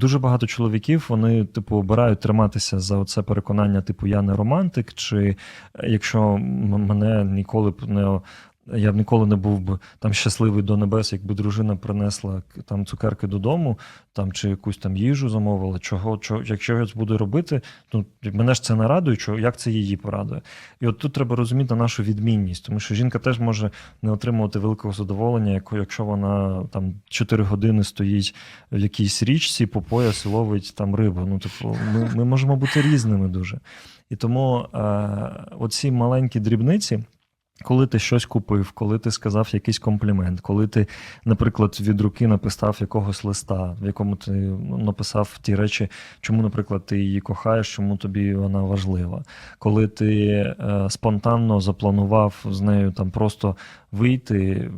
дуже багато чоловіків вони, типу, обирають триматися за оце переконання, типу, я не романтик, чи е, якщо мене ніколи б не. Я б ніколи не був би там щасливий до небес, якби дружина принесла там цукерки додому, там чи якусь там їжу замовила. Чого, чого якщо я це буду робити, то мене ж це не радує, чого як це її порадує. І от тут треба розуміти нашу відмінність, тому що жінка теж може не отримувати великого задоволення, якщо вона там 4 години стоїть в якійсь річці по пояс ловить там рибу. Ну, типу, ми, ми можемо бути різними дуже. І тому е, оці маленькі дрібниці. Коли ти щось купив, коли ти сказав якийсь комплімент, коли ти, наприклад, від руки написав якогось листа, в якому ти ну, написав ті речі, чому, наприклад, ти її кохаєш, чому тобі вона важлива, коли ти е, спонтанно запланував з нею там просто вийти.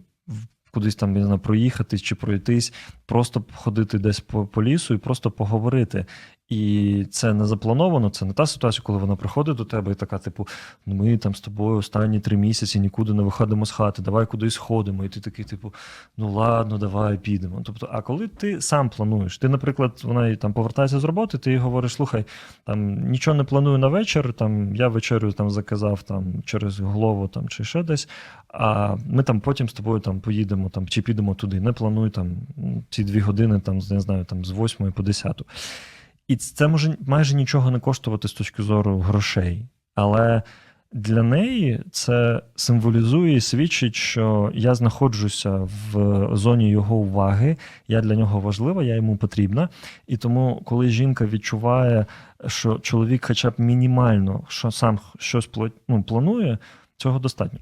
Кудись там не знаю, проїхати чи пройтись, просто ходити десь по, по лісу і просто поговорити. І це не заплановано, це не та ситуація, коли вона приходить до тебе і така, типу, ну ми там з тобою останні три місяці нікуди не виходимо з хати, давай кудись ходимо. І ти такий, типу, ну ладно, давай підемо. Тобто, а коли ти сам плануєш, ти, наприклад, вона там повертається з роботи, ти їй говориш, слухай, там нічого не планую на вечір, там я вечерю там заказав там через голову там чи ще десь. А ми там потім з тобою там поїдемо там чи підемо туди. Не плануй там ці дві години, там не знаю, там з 8 по 10. І це може майже нічого не коштувати з точки зору грошей. Але для неї це символізує і свідчить, що я знаходжуся в зоні його уваги, я для нього важлива, я йому потрібна. І тому, коли жінка відчуває, що чоловік, хоча б мінімально, що сам щось ну, планує, цього достатньо.